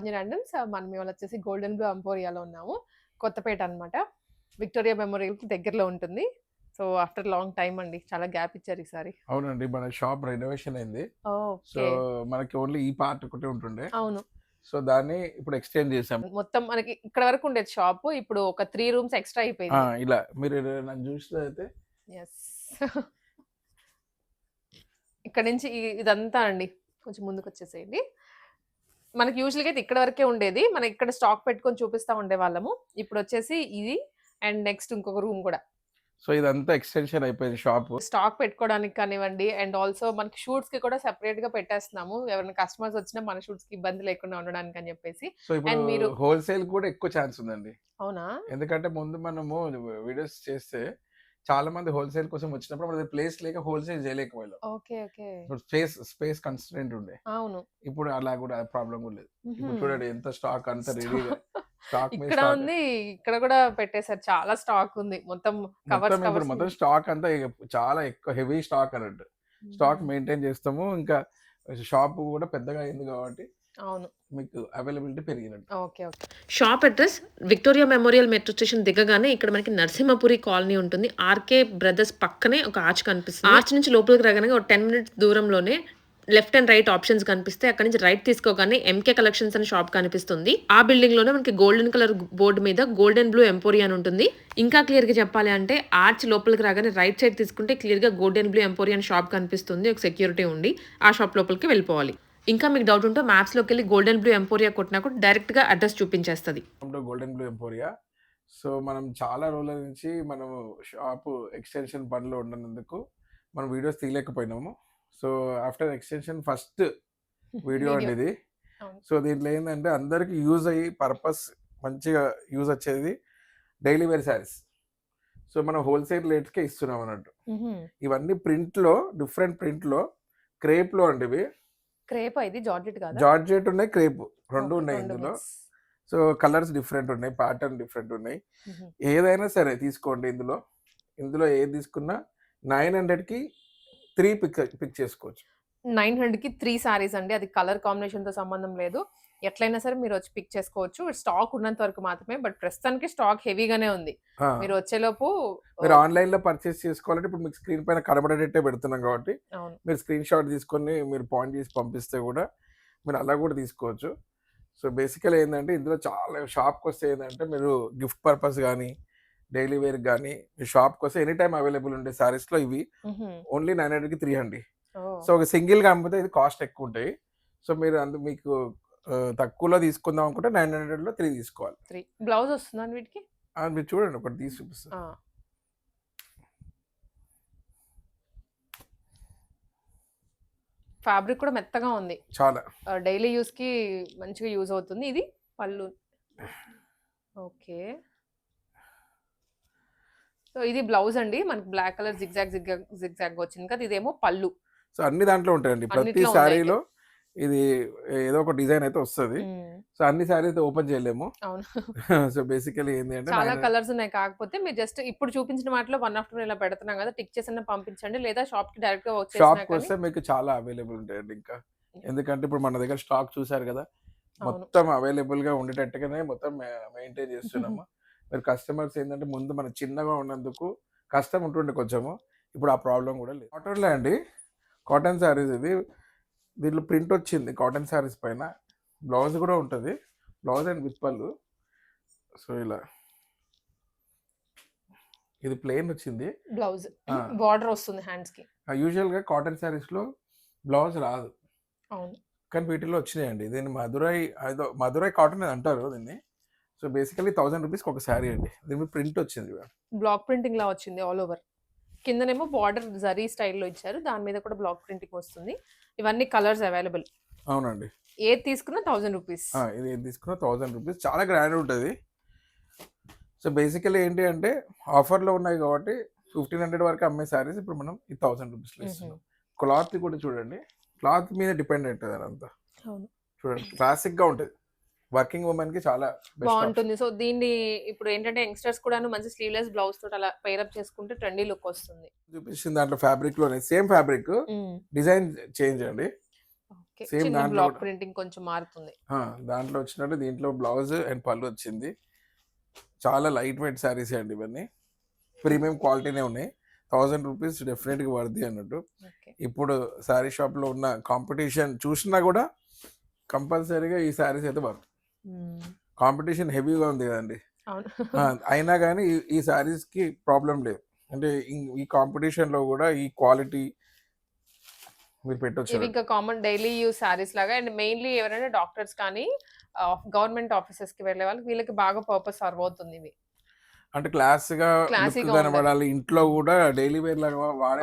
Lavanya randoms మనం ఇవాళ వచ్చేసి గోల్డెన్ బ్లూ అంపోరియాలో ఉన్నాము. కొత్తపేట అన్నమాట. విక్టోరియా మెమోరియల్కి దగ్గరలో ఉంటుంది. సో ఆఫ్టర్ లాంగ్ టైం అండి. చాలా గ్యాప్ ఇచ్చారు ఈసారి. అవునండి మన షాప్ రెనోవేషన్ అయింది. సో మనకి ఓన్లీ ఈ పార్ట్ ఒకటే ఉంటుండే. అవును. సో దాన్ని ఇప్పుడు ఎక్స్టెండ్ చేసాం మొత్తం మనకి ఇక్కడ వరకు ఉండేది షాప్ ఇప్పుడు ఒక త్రీ రూమ్స్ ఎక్స్ట్రా ఆ, అయిపోయింది ఇలా. మీరు నన్ను చూసినైతే ఎస్ ఇక్కడ నుంచి ఇదంతా అండి. కొంచెం ముందుకు వచ్చేసేయండి. మనకి యూజువల్గా అయితే ఇక్కడ వరకే ఉండేది. మనం ఇక్కడ స్టాక్ పెట్టుకొని చూపిస్తా ఉండే వాళ్ళము ఇప్పుడు వచ్చేసి ఇది అండ్ నెక్స్ట్ ఇంకొక రూమ్ కూడా. సో ఇదంతా ఎక్స్టెన్షన్ అయిపోయింది షాప్ స్టాక్ పెట్టుకోవడానికి కానివ్వండి అండ్ ఆల్సో మనకి షూట్స్కి కూడా సెపరేట్గా పెట్టేస్తున్నాము. ఎవరైనా కస్టమర్స్ వచ్చినా మన షూట్స్కి ఇబ్బంది లేకుండా ఉండడానికి అని చెప్పేసి. ఇప్పుడు మీరు- హోల్సేల్ కూడా ఎక్కువ ఛాన్స్ ఉందండి. అవునా? ఎందుకంటే ముందు మనము వీడియోస్ చేస్తే చాలా మంది హోల్సేల్ కోసం వచ్చినప్పుడు మన ప్లేస్ లేక హోల్సేల్ చేయలేకపోయాం ఓకే ఓకే. ఇప్పుడు స్పేస్ స్పేస్ కన్స్టెంట్ ఉండే. అవును. ఇప్పుడు అలా కూడా ప్రాబ్లం కూడా లేదు. ఇప్పుడు. చూడండి ఎంత స్టాక్ అంత. రెడీగా స్టాక్ ఇక్కడ. ఉంది ఇక్కడ కూడా పెట్టేశారు. చాలా స్టాక్ ఉంది. మొత్తం కవర్స్ ఇప్పుడు మొత్తం స్టాక్ అంతా చాలా ఎక్కువ హెవీ స్టాక్ అన్నట్టు. స్టాక్ మెయింటైన్ చేస్తాము. ఇంకా షాప్ కూడా పెద్దగా అయింది కాబట్టి అవును. మీకు అవైలబిలిటీ పెరిగినట్టు. Okay okay. Shop address Victoria memorial metro station దిగగానే ఇక్కడ మనకి నరసింహపురి కాలనీ ఉంటుంది. ఆర్కే బ్రదర్స్ పక్కనే ఒక ఆర్చ్ కనిపిస్తుంది. ఆర్చ్ నుంచి లోపలికి రాగానే ఒక టెన్ మినిట్స్ దూరంలోనే లెఫ్ట్ అండ్ రైట్ ఆప్షన్స్ కనిపిస్తే అక్కడ నుంచి రైట్ తీసుకోగానే ఎంకే కలెక్షన్స్ అనే షాప్ కనిపిస్తుంది. ఆ బిల్డింగ్లోనే మనకి గోల్డెన్ కలర్ బోర్డు మీద గోల్డెన్ బ్లూ ఎంపోరియా అని ఉంటుంది. ఇంకా క్లియర్గా చెప్పాలి అంటే ఆర్చ్ లోపలికి రాగానే రైట్ సైడ్ తీసుకుంటే క్లియర్గా గోల్డెన్ బ్లూ ఎంపోరియా అని షాప్ కనిపిస్తుంది. ఒక సెక్యూరిటీ ఉండి ఆ షాప్ లోపలికి వెళ్ళిపోవాలి. ఇంకా మీకు డౌట్ ఉంటే మ్యాప్స్లోకి వెళ్ళి గోల్డెన్ బ్లూ ఎంపోరియా కొట్టినా కూడా డైరెక్ట్గా అడ్రస్ చూపించేస్తుంది. గోల్డెన్ బ్లూ ఎంపోరియా సో మనం చాలా రోజుల నుంచి మనము షాప్ ఎక్స్టెన్షన్ పనిలో ఉన్నందుకు మనం videos తీయలేకపోయినాము. So after extension first video అండి ఇది. సో దీంట్లో ఏంటంటే అందరికి యూజ్ అయ్యి పర్పస్ మంచిగా యూజ్ వచ్చేది డైలీ వేర్ శారీస్ సో మనం హోల్సేల్ రేట్కే ఇస్తున్నాం అన్నట్టు. ఇవన్నీ ప్రింట్లో డిఫరెంట్ ప్రింట్లో క్రేప్లో అండి ఇవి. క్రేప్ ఇది? జార్జెట్ కాదా? జార్జెట్ ఉన్నాయి క్రేప్ రెండు ఉన్నాయి ఇందులో. సో కలర్స్ డిఫరెంట్ ఉన్నాయి ప్యాటర్న్ డిఫరెంట్ ఉన్నాయి. ఏదైనా సరే తీసుకోండి ఇందులో. ఇందులో ఏది తీసుకున్నా నైన్ హండ్రెడ్కి త్రీ పిక్ పిక్ చేసుకోవచ్చు. నైన్ హండ్రెడ్కి త్రీ సారీస్ అండి. అది కలర్ కాంబినేషన్తో సంబంధం లేదు. ఎట్లయినా సరే మీరు వచ్చి పిక్ చేసుకోవచ్చు. స్టాక్ ఉన్నంత వరకు మాత్రమే బట్ ప్రస్తుతానికి స్టాక్ హెవీగానే ఉంది. మీరు వచ్చేలోపు మీరు ఆన్లైన్లో పర్చేస్ చేసుకోవాలంటే ఇప్పుడు మీకు స్క్రీన్ పైన కనబడేటట్టే పెడుతున్నాం కాబట్టి మీరు స్క్రీన్ షాట్ తీసుకొని మీరు పాయింట్ చేసి పంపిస్తే కూడా మీరు అలా కూడా తీసుకోవచ్చు. సో బేసికల్ ఏంటంటే ఇందులో చాలా షాప్కి వస్తే ఏంటంటే మీరు గిఫ్ట్ పర్పస్ కానీ డైలీ వేర్ కానీ షాప్కి వస్తే ఎనీ టైం అవైలబుల్ ఉండే సారీస్లో ఇవి. ఓన్లీ నైన్ హండ్రెడ్కి త్రీ హండ్రెడ్. సో ఒక సింగిల్ కాకపోతే ఇది కాస్ట్ ఎక్కువ ఉంటాయి సో మీరు అందు మీకు తక్కువలో తీసుకుందాం అనుకుంటే నైన్ హండ్రెడ్లో త్రీ తీసుకోవాలి. త్రీ. బ్లౌజ్ వస్తుందండి వీటికి? మీరు చూడండి ఒకటి తీసి చూపిస్తాను. ఫ్యాబ్రిక్ కూడా మెత్తగా ఉంది. చాలా. డైలీ యూస్కి మంచిగా యూజ్ అవుతుంది ఇది పళ్ళు. ఓకే. సో ఇది బ్లౌజ్ అండి. మనకి black colour zigzag zigzag zigzag వచ్చింది కదా ఇదేమో పళ్ళు. సో అన్ని దాంట్లో ఉంటాయండి. ప్రతి శారీలో ఇది ఏదో ఒక డిజైన్ అయితే వస్తుంది. సో అన్ని శారీ అయితే ఓపెన్ చేయలేము. అవును. సో బేసికలీ ఏంటి అంటే చాలా కలర్స్ ఉన్నాయి. కాకపోతే మీరు జస్ట్ ఇప్పుడు చూపించిన వాటిలో వన్ ఆఫ్టర్ ఇలా పెడుతున్నాం కదా టిక్ చేసిన పంపించండి. లేదా షాప్కి డైరెక్ట్గా వచ్చేసినా షాప్ కానీ వస్తే మీకు చాలా అవైలబుల్ ఉంటాయండి ఇంకా. ఎందుకంటే ఇప్పుడు మన దగ్గర స్టాక్ చూసారు కదా మొత్తం అవైలబుల్గా ఉండేటట్టుగానే మొత్తం మెయింటైన్ చేస్తున్నాము. మీరు కస్టమర్స్ ఏంటంటే ముందు మన చిన్నగా ఉన్నందుకు కష్టం ఉంటుండే కొంచెము. ఇప్పుడు ఆ ప్రాబ్లం కూడా లేదు. కాటన్లో అండి. కాటన్ శారీస్ ఇది. దీంట్లో ప్రింట్ వచ్చింది కాటన్ శారీస్ పైన. బ్లౌజ్ కూడా ఉంటుంది. బ్లౌజ్ అండ్ విత్ పళ్ళు. సో ఇలా. ఇది ప్లెయిన్ వచ్చింది. బ్లౌజ్. బార్డర్ వస్తుంది హ్యాండ్స్కి. యూజువల్గా కాటన్ శారీస్లో బ్లౌజ్ రాదు. అవును. కానీ వీటిలో వచ్చినాయండి. దీన్ని మధురై ఏదో మధురై కాటన్ అని అంటారు దీన్ని. సో బేసికలీ థౌసండ్ రూపీస్కి ఒక శారీ అండి. దీని మీద ప్రింట్ వచ్చింది బ్లాక్ ప్రింటింగ్ లా వచ్చింది ఆల్ ఓవర్. కిందనేమో బార్డర్ జరీ స్టైల్లో ఇచ్చారు. దాని మీద కూడా బ్లాక్ ప్రింటింగ్ వస్తుంది. ఇవన్నీ కలర్స్ అవైలబుల్. అవునండి. ఏది తీసుకున్నా థౌసండ్ రూపీస్. ఇది ఏది తీసుకున్న థౌసండ్ రూపీస్. చాలా గ్రాండ్ ఉంటుంది. సో బేసికలీ ఏంటి అంటే ఆఫర్లో ఉన్నాయి కాబట్టి ఫిఫ్టీన్ హండ్రెడ్ వరకు అమ్మే శారీస్ ఇప్పుడు మనం ఈ థౌసండ్ రూపీస్లో ఇస్తున్నాం. క్లాత్ కూడా చూడండి. క్లాత్ మీద డిపెండ్ అవుతుంది అదంతా. అవును. చూడండి క్లాసిక్గా ఉంటుంది. వర్కింగ్ ఉమెన్కి చాలా బెస్ట్ బాగుంటుంది. సో దీన్ని ఇప్పుడు ఏంటంటే యంగ్స్టర్స్ కూడా మంచి స్లీవ్లెస్ బ్లౌజ్ తోటి అలా పేరప్ చేసుకుంటే ట్రెండీ లుక్ వస్తుంది. చూపిస్తుంది దాంట్లో ఫ్యాబ్రిక్లోనే సేమ్ ఫ్యాబ్రిక్ డిజైన్ చేంజ్ అండి. చిన్న దాంట్లో. ప్రింటింగ్ కొంచెం మారుతుంది. దాంట్లో వచ్చినట్టు దీంట్లో బ్లౌజ్ అండ్ పళ్ళు వచ్చింది. చాలా లైట్ వెయిట్ శారీస్ అండి ఇవన్నీ. ప్రీమియం క్వాలిటీనే ఉన్నాయి. థౌజండ్ రూపీస్ డెఫినెట్గా వర్ది అన్నట్టు. ఇప్పుడు శారీ షాప్లో ఉన్న కాంపిటీషన్ చూసినా కూడా కంపల్సరీగా ఈ శారీస్ అయితే వర్త్ కాంపిటీషన్ హెవీగా ఉంది కదండి. అయినా కానీ ఈ- శారీస్కి ప్రాబ్లం లేదు. అంటే ఈ- కాంపిటీషన్లో కూడా ఈ క్వాలిటీ మీరు పెట్టొచ్చు ఇంకా కామన్ డైలీ యూస్ శారీస్ లాగా అండ్ మెయిన్లీ ఎవరైనా డాక్టర్స్ కానీ గవర్నమెంట్ ఆఫీసెస్కి వెళ్ళే వాళ్ళకి వీళ్ళకి బాగా పర్పస్ సర్వ్ అవుతుంది ఇవి. అంటే క్లాస్గా కనబడాలి. ఇంట్లో కూడా డైలీ వేర్ లాగా వాడే.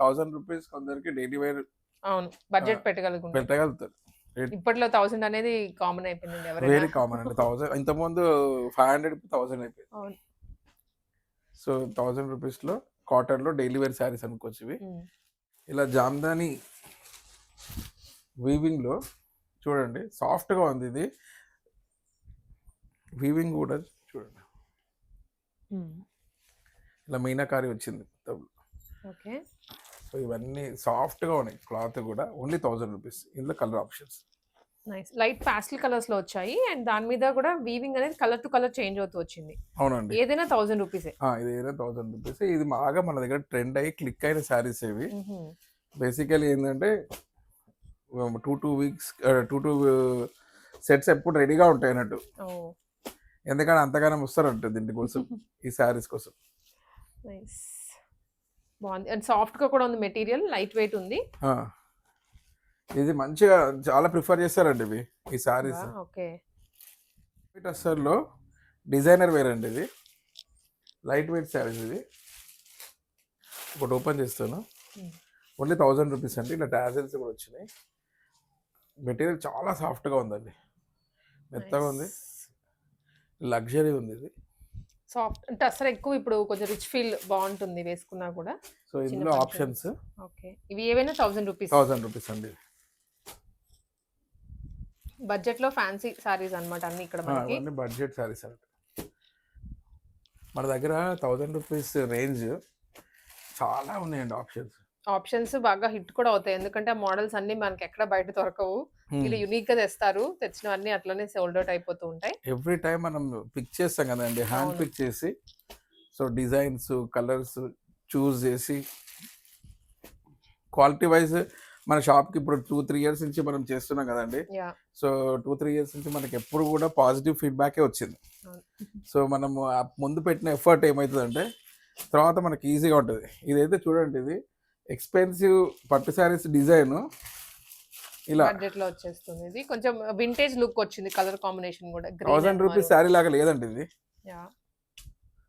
థౌసండ్ రూపీస్ కొందరికి డైలీ వేర్ అవును. బడ్జెట్ పెట్టగలుగుతారు పెట్టగలుగుతారు. ఇప్పట్లో థౌసండ్ అనేది కామన్ అయిపోయింది వెరీ కామన్ అండి. థౌసండ్ ఇంతకుముందు ఫైవ్ హండ్రెడ్ థౌసండ్ అయిపోయింది. సో థౌసండ్ రూపీస్లో డైలీ వేర్ శారీస్ అనుకోవచ్చు ఇవి. ఇలా జామ్దాని వీవింగ్లో చూడండి సాఫ్ట్గా ఉంది ఇది. వీవింగ్ కూడా చూడండి. ఇలా మీనాకారి వచ్చింది. ఓకే. సో ఇవన్నీ సాఫ్ట్గా ఉన్నాయి. క్లాత్ కూడా ఓన్లీ థౌసండ్ రూపీస్. ఇందులో colour options. Nice. Light pastel కలర్స్లో వచ్చాయి. అండ్ దాని మీద కూడా వీవింగ్ అనేది కలర్ టు కలర్ చేంజ్ అవుతూ వచ్చింది. అవునండి. ఏదైనా థౌసండ్ రూపీసే. ఇది ఏదో థౌసండ్ రూపీస్. ఇది బాగా మన దగ్గర ట్రెండ్ అయ్యి క్లిక్ అయిన శారీస్ ఇవి. బేసికలీ ఏంటంటే two two weeks two two sets ఎప్పుడు రెడీగా ఉంటాయి అన్నట్టు ఎందుకంటే అంతగానం వస్తారంట దీని కోసం ఈ శారీస్ కోసం. నైస్. బాగుంది. అండ్ సాఫ్ట్గా కూడా ఉంది మెటీరియల్ లైట్ వెయిట్ ఉంది. ఇది మంచిగా చాలా ప్రిఫర్ చేస్తారండి ఇవి ఈ శారీస్ ఓకే. లో డిజైనర్ వేర్ అండి ఇది. లైట్ వెయిట్ శారీస్ ఇది. ఒకటి ఓపెన్ చేస్తాను. ఓన్లీ థౌజండ్ రూపీస్ అండి. ఇలా టాజల్స్ కూడా వచ్చినాయి. మెటీరియల్ చాలా సాఫ్ట్గా ఉందండి. మెత్తగా ఉంది. లగ్జరీ ఉంది ఇది. సాఫ్ట్ అంటే అసలు ఎక్కువ ఇప్పుడు కొంచెం రిచ్ ఫీల్ బాగుంటుంది వేసుకున్నా కూడా. సో ఇందులో. ఆప్షన్స్? ఓకే. ఇవి ఏవైనా థౌసండ్ రూపీస్. థౌజండ్ రూపీస్ అండి. బడ్జెట్లో ఫ్యాన్సీ సారీస్ అన్నమాట అన్ని ఇక్కడ మనకి. బడ్జెట్ శారీస్ అండి. మన దగ్గర థౌజండ్ రూపీస్ రేంజ్ చాలా ఉన్నాయండి ఆప్షన్స్. ఆప్షన్స్ బాగా హిట్ కూడా అవుతాయి. ఎందుకంటే ఆ మోడల్స్ అన్ని మనకి ఎక్కడ బయట దొరకవు. వీళ్ళు యునిక్గా తెస్తారు. తెచ్చినవన్నీ అట్లనే సోల్డ్ అవుట్ అయిపోతూ ఉంటాయి. ఎవ్రీ టైం మనం పిక్ చేస్తాం కదండి హ్యాండ్. పిక్ చేసి సో డిజైన్స్ కలర్స్ చూస్ చేసి క్వాలిటీ వైజ్ మన షాప్కి ఇప్పుడు టూ త్రీ ఇయర్స్ నుంచి మనం చేస్తున్నాం కదండి. సో టూ త్రీ ఇయర్స్ నుంచి మనకి ఎప్పుడు కూడా పాజిటివ్ ఫీడ్బ్యాకే వచ్చింది. సో మనము ముందు పెట్టిన ఎఫర్ట్ ఏమవుతుందంటే తర్వాత మనకి ఈజీగా ఉంటుంది. ఇదైతే చూడండి ఇది ఎక్స్పెన్సివ్ పట్టు శారీస్ డిజైన్ ఇలా. బడ్జెట్లో వచ్చేస్తుంది. ఇది కొంచెం వింటేజ్ లుక్ వచ్చింది కలర్ కాంబినేషన్ కూడా. థౌసండ్ రూపీస్ శారీ లాగా లేదండి ఇది.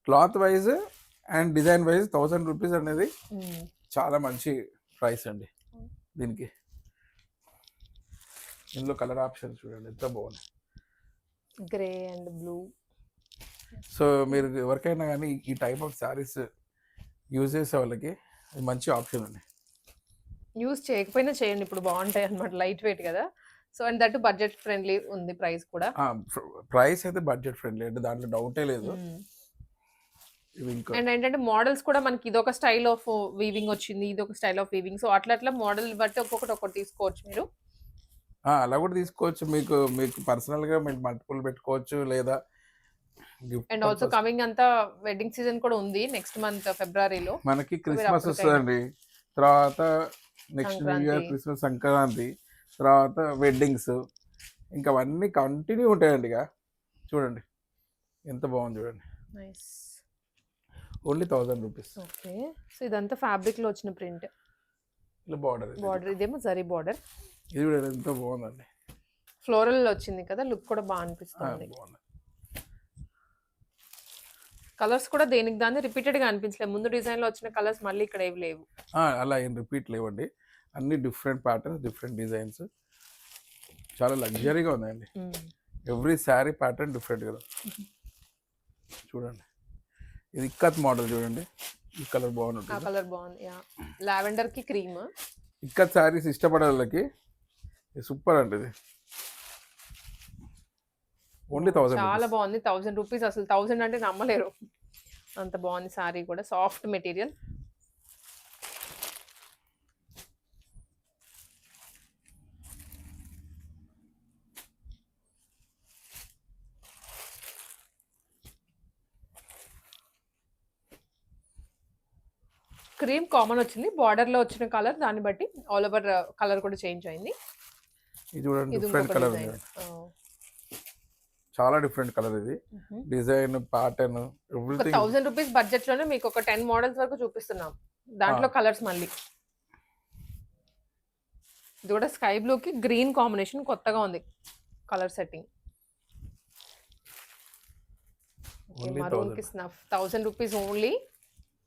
Cloth wise and design wise thousand rupees అనేది చాలా మంచి ప్రైస్ అండి దీనికి. ఇందులో కలర్ ఆప్షన్ చూడండి ఎంత బాగుంది గ్రే అండ్ బ్లూ సో మీరు ఎవరికైనా కానీ ఈ టైప్ ఆఫ్ శారీస్ యూజ్ చేసే వాళ్ళకి మంచి ఆప్షన్ అండి. యూస్ చేయకపోయినా చేయండి. ఇప్పుడు బాగుంటాయి అన్నమాట. లైట్ వెయిట్ కదా. So and that budget friendly ఉంది ప్రైస్ కూడా. ప్రైస్ అయితే బడ్జెట్ ఫ్రెండ్లీ అంటే దాంట్లో డౌటే లేదు. అండ్ ఏంటంటే మోడల్స్ కూడా మనకి ఇదొక స్టైల్ ఆఫ్ వీవింగ్ వచ్చింది. ఇదొక స్టైల్ ఆఫ్ వీవింగ్ సో అట్లా అట్లా మోడల్ బట్టి ఒక్కొక్కటి ఒక్కటి తీసుకోవచ్చు మీరు. అలా కూడా తీసుకోవచ్చు. మీకు మీకు పర్సనల్గా మీరు మల్టిపుల్ పెట్టుకోవచ్చు లేదా అండ్ ఆల్సో కమింగ్ అంతా వెడ్డింగ్ సీజన్ కూడా ఉంది. నెక్స్ట్ మంత్ ఫిబ్రవరిలో మనకి క్రిస్మస్. వస్తుందండి. తర్వాత next new year. Christmas Sankranti తర్వాత వెడ్డింగ్స్. ఇంకా అవన్నీ కంటిన్యూ ఉంటాయండి ఇక. చూడండి. ఎంత బాగుంది చూడండి. Nice only thousand rupees okay. So ఇదంతా ఫ్యాబ్రిక్లో వచ్చిన ప్రింట్. ఇలా బార్డర్ బార్డర్ ఇదేమో జరీ బార్డర్ ఇది కూడా ఎంత బాగుందండి. ఫ్లోరల్ వచ్చింది కదా లుక్ కూడా బాగా అనిపిస్తుంది. బాగుంది. కలర్స్ కూడా దేనికి దాన్ని రిపీటెడ్గా అనిపించలేదు. ముందు డిజైన్లో వచ్చిన కలర్స్ మళ్ళీ ఇక్కడ ఏవి లేవు. ఆ, అలా ఏం రిపీట్ లేవండి. అన్ని డిఫరెంట్ ప్యాటర్న్స్ డిఫరెంట్ డిజైన్స్ చాలా లగ్జరీగా ఉందండి ఎవ్రీ శారీ ప్యాటర్న్ డిఫరెంట్ కదా. చూడండి. ఇది ఇక్కత్ మోడల్ చూడండి. ఈ కలర్ ఆ బాగుంటుంది కలర్ బాగుంది. యా. లావెండర్కి క్రీమ్ ఇక్కత్ శారీస్ ఇష్టపడే వాళ్ళకి సూపర్ అండి ఇది. చాలా బాగుంది. థౌసండ్ రూపీస్ అసలు థౌసండ్ అంటే నమ్మలేరు. అంత బాగుంది సారీ కూడా. Soft material. క్రీమ్ కామన్ వచ్చింది. బార్డర్లో వచ్చిన కలర్ దాన్ని బట్టి ఆల్ ఓవర్ కలర్ కూడా చేంజ్ అయింది. ఇది చాలా డిఫరెంట్ కలర్ ఇది. Design pattern everything. Thousand rupees బడ్జెట్లోనే మీకు ఒక టెన్ మోడల్స్ వరకు చూపిస్తున్నాం. దాంట్లో కలర్స్ మళ్ళీ. ఇది కూడా స్కై బ్లూ కి గ్రీన్ కాంబినేషన్ కొత్తగా ఉంది కలర్ సెట్టింగ్. Only maroon 1000. కి snuff thousand rupees only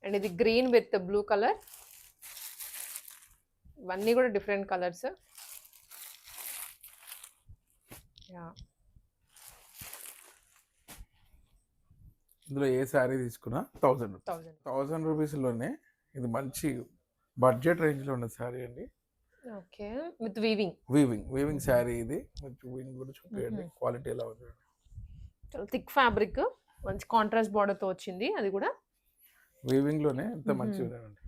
and ఇది గ్రీన్ విత్ బ్లూ కలర్. ఇవన్నీ కూడా డిఫరెంట్ కలర్స్. యా. ఇందులో ఏ శారీ తీసుకున్నా థౌసండ్ థౌసండ్ థౌసండ్ రూపీస్లోనే ఇది మంచి బడ్జెట్ రేంజ్లో ఉన్న శారీ అండి. Okay. With weaving weaving weaving sari ఇది. వీవింగ్ కూడా చూపించండి. క్వాలిటీ ఎలా ఉంది. చాలా థిక్ ఫ్యాబ్రిక్ మంచి కాంట్రాస్ట్ బార్డర్తో వచ్చింది. అది కూడా వీవింగ్లోనే ఎంత. మంచిగా ఉందండి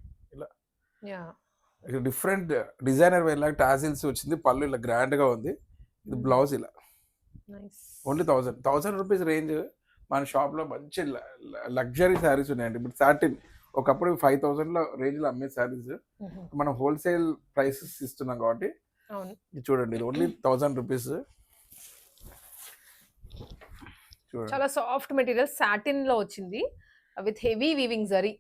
యా ఇది డిఫరెంట్ డిజైనర్ వేర్ లాగా టాజిల్స్ వచ్చింది. పళ్ళు ఇలా గ్రాండ్గా ఉంది. ఇది. బ్లౌజ్ ఇలా. Only thousand thousand rupees range మన షాప్లో మంచి లగ్జరీ శారీస్ ఉన్నాయండి. ఇప్పుడు సాటిన్ ఒకప్పుడు ఫైవ్ థౌసండ్లో రేంజ్లో అమ్మే శారీస్. మనం హోల్సేల్ ప్రైసెస్ ఇస్తున్నాం కాబట్టి చూడండి ఇది ఓన్లీ థౌసండ్ రూపీస్. చాలా సాఫ్ట్ మెటీరియల్ సాటిన్లో వచ్చింది. With heavy weaving zari.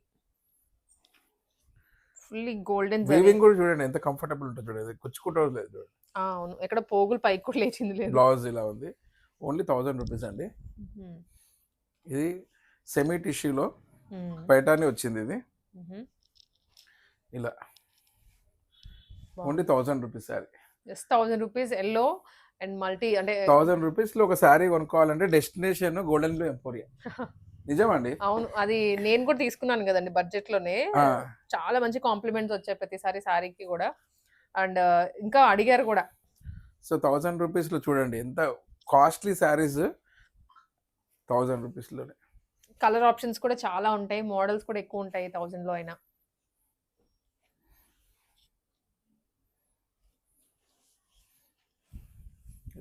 Fully golden weaving కూడా చూడండి ఎంత కంఫర్టబుల్ ఉంటుంది చూడండి. కుచ్చుకుంటూ లేదు చూడండి. అవును. ఎక్కడ పోగులు పైకి కూడా లేచింది లేదు. బ్లౌజ్ ఇలా ఉంది. ఓన్లీ థౌసండ్ రూపీస్ అండి. ఇది సెమీ టిష్యూలో. పైటాని వచ్చింది ఇది. ఇలా. Only thousand rupees sari just thousand rupees yellow and multi అంటే థౌసండ్ రూపీస్లో ఒక శారీ కొనుక్కోవాలంటే డెస్టినేషన్ గోల్డెన్ బ్లూ ఎంపోరియా నిజమండి? అవును. అది నేను కూడా తీసుకున్నాను కదండి బడ్జెట్లోనే. చాలా మంచి కాంప్లిమెంట్స్ వచ్చాయి ప్రతిసారి సారీకి కూడా. అండ్ ఇంకా అడిగారు కూడా. సో థౌసండ్ రూపీస్లో చూడండి ఎంత కాస్ట్లీ శారీస్ థౌసండ్ రూపీస్లోనే కలర్ ఆప్షన్స్ కూడా చాలా ఉంటాయి. మోడల్స్ కూడా ఎక్కువ ఉంటాయి థౌసండ్లో అయినా.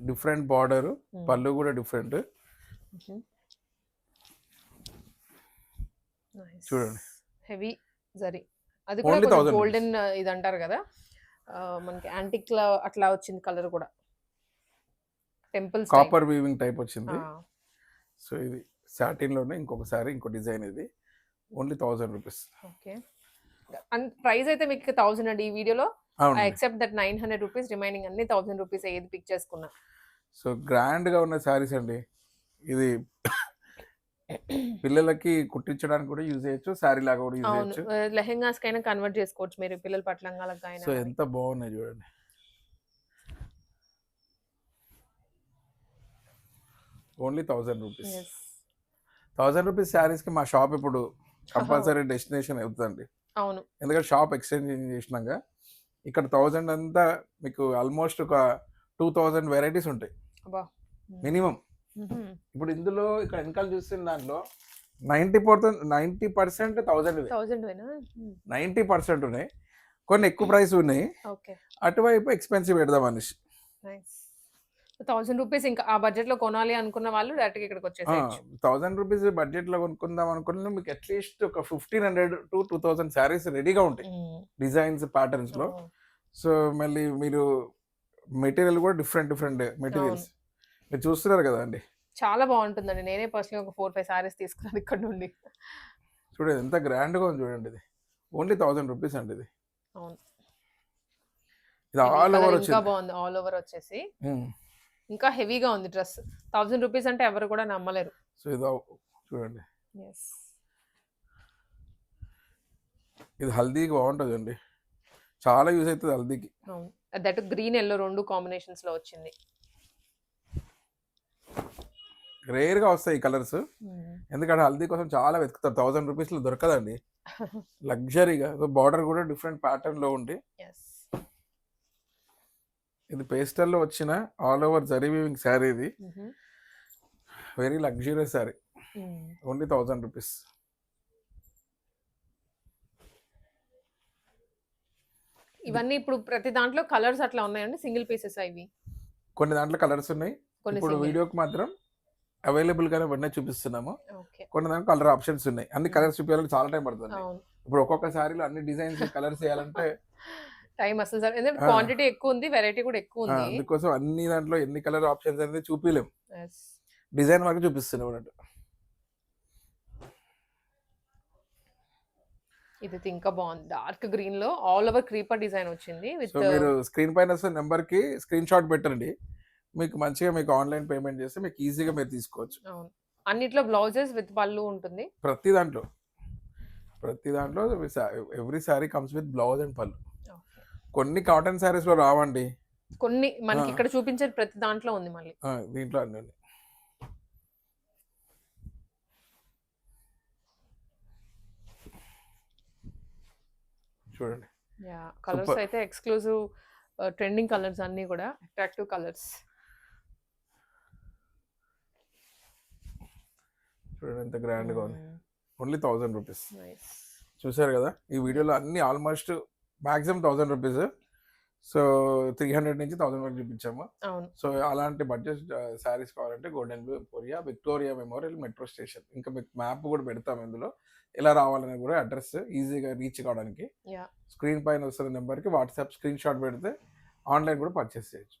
Different border. పళ్ళు కూడా డిఫరెంట్. చూడండి. హెవీ జరీ. అది కూడా Only 1000 rupees. గోల్డెన్ ఇది అంటారు కదా మనకి యాంటిక్ లా అట్లా వచ్చింది కలర్ కూడా. టెంపుల్ కాపర్ వీవింగ్ టైప్ వచ్చింది. సో ఇది సాటిన్లోనే ఇంకొక శారీ ఇంకో డిజైన్ ఇది. Only thousand rupees. Okay. And price అయితే మీకు థౌసండ్ అండి. ఈ వీడియోలో except that nine hundred rupees remaining అన్ని థౌసండ్ రూపీస్ ఏది పిక్ చేసుకున్నా. సో గ్రాండ్గా ఉన్న శారీస్ అండి. ఇది పిల్లలకి కుట్టించడానికి కూడా యూజ్ చేయొచ్చు శారీ లాగా కూడా యూజ్ చేయొచ్చు. లెహెంగాస్ కైనా కన్వర్ట్ చేసుకోవచ్చు మీరు పిల్లల పట్లంగాలకు సో ఎంత బాగున్నాయి చూడండి. Only thousand rupees. Thousand rupees శారీస్కి మా షాప్ ఇప్పుడు కంపల్సరీ డెస్టినేషన్ అవుతుందండి. అవును. ఎందుకంటే షాప్ ఎక్స్చేంజ్ చేసినాక ఇక్కడ థౌసండ్ అంతా మీకు ఆల్మోస్ట్ ఒక టూ థౌజండ్ వెరైటీస్ ఉంటాయి. మినిమం. ఇప్పుడు ఇందులో ఇక్కడ వెనకాల చూస్తున్న దాంట్లో నైంటీ పర్సెంట్ నైంటీ పర్సెంట్ వేనా నైంటీ పర్సెంట్ ఉన్నాయి. కొన్ని ఎక్కువ ప్రైస్ ఉన్నాయి. అటువైపు ఎక్స్పెన్సివ్ పెడదాం అనేసి నైస్ థౌసండ్ రూపీస్ ఇంకా ఆ బడ్జెట్లో కొనాలి అనుకున్న వాళ్ళు డైరెక్ట్ ఇక్కడికి వచ్చేసేయచ్చు. థౌసండ్ రూపీస్ బడ్జెట్లో కొనుక్కుందాం అనుకున్న మీకు అట్లీస్ట్ ఒక fifteen hundred to two thousand saris రెడీగా ఉంటాయి. డిజైన్స్ ప్యాటర్న్స్లో. సో మళ్ళీ మీరు మెటీరియల్ కూడా డిఫరెంట్ డిఫరెంట్ మెటీరియల్స్. మీరు చూస్తున్నారు కదా అండి? చాలా బాగుంటుందండి. నేనే పర్సనల్ ఒక ఫోర్ ఫైవ్ సారీస్ తీసుకున్నాను ఇక్కడ నుండి. చూడండి ఎంత grand గా ఉంది చూడండి ఇది. ఓన్లీ థౌసండ్ రూపీస్ అండి ఇది. అవును. ఇది ఆల్ ఓవర్ వచ్చింది. బాగుంది. ఆల్ ఓవర్ వచ్చేసి. ఇంకా హెవీగా ఉంది డ్రెస్. థౌసండ్ రూపీస్ అంటే ఎవరు కూడా నమ్మలేరు. సో ఇది చూడండి. ఇది హల్దీకి బాగుంటుంది అండి చాలా యూజ్ అవుతుంది హల్దీకి. దట్ గ్రీన్ ఎల్లో రెండు కాంబినేషన్స్లో వచ్చింది. రేర్గా వస్తాయి ఈ కలర్స్. ఎందుకంటే హల్దీ కోసం చాలా వెతుకుతారు. థౌసండ్ రూపీస్లో దొరకదండి. లగ్జరీగా బార్డర్ కూడా డిఫరెంట్ ప్యాటర్న్లో ఉండి ఎస్ ఇది పేస్టల్లో వచ్చిన all over zari weaving sari ఇది. Very luxurious sari. Only thousand rupees ఇవన్నీ ఇప్పుడు ప్రతి దాంట్లో కలర్స్ అట్లా ఉన్నాయండి? సింగిల్ పీసెస్ ఇవి? కొన్ని దాంట్లో కలర్స్ ఉన్నాయి. ఇప్పుడు. వీడియోకి మాత్రం అవైలబుల్ గానే వెంటనే చూపిస్తున్నాము. కొన్ని దాంట్లో కలర్ ఆప్షన్స్ ఉన్నాయి. అన్ని కలర్స్ చూపించాలంటే చాలా టైం పడుతుంది. ఇప్పుడు ఒక్కొక్క సారీలో అన్ని డిజైన్స్ కలర్స్ వేయాలంటే టైం అసలు సార్ ఎందుకంటే. క్వాంటిటీ ఎక్కువ ఉంది వెరైటీ కూడా ఎక్కువ ఉంది. అందుకోసం అన్ని దాంట్లో ఎన్ని కలర్ ఆప్షన్స్ అనేది చూపిలేం. డిజైన్ వరకు చూపిస్తున్నాం అన్నట్టు ఇది ఇంకా బాగుంది. డార్క్ గ్రీన్లో ఆల్ ఓవర్ క్రీపర్ డిజైన్ వచ్చింది విత్ మీరు స్క్రీన్ పైన నెంబర్కి స్క్రీన్ షాట్ పెట్టండి. మీకు మంచిగా మీకు ఆన్లైన్ పేమెంట్ చేస్తే మీకు ఈజీగా మీరు తీసుకోవచ్చు. అవును. అన్నిట్లో బ్లౌజెస్ విత్ పళ్ళు ఉంటుంది. ప్రతి దాంట్లో. ప్రతి దాంట్లో every sari comes with blouse and పళ్ళు. కొన్ని కాటన్ శారీస్లో రావండి కొన్ని మనకి. ఇక్కడ చూపించే ప్రతి దాంట్లో ఉంది మళ్ళీ దీంట్లో అన్ని. చూడండి కలర్స్ Super. అయితే ఎక్స్క్లూజివ్ ట్రెండింగ్ కలర్స్ అన్ని కూడా అట్రాక్టివ్ కలర్స్ చూడండి ఎంత గ్రాండ్గా ఉంది. ఓన్లీ థౌసండ్ రూపీస్ చూసారు కదా ఈ వీడియోలో అన్ని almost maximum thousand rupees. So three hundred నుంచి థౌసండ్ వరకు చూపించాము. సో అలాంటి బడ్జెట్ శారీస్ కావాలంటే Golden Blue Emporia Victoria Memorial metro station ఇంకా మీకు మ్యాప్ కూడా పెడతాం ఇందులో. ఎలా రావాలని కూడా అడ్రస్ ఈజీగా రీచ్ కావడానికి. స్క్రీన్ పైన వస్తున్న నెంబర్కి వాట్సాప్ స్క్రీన్ షాట్ పెడితే ఆన్లైన్ కూడా పర్చేస్ చేయొచ్చు.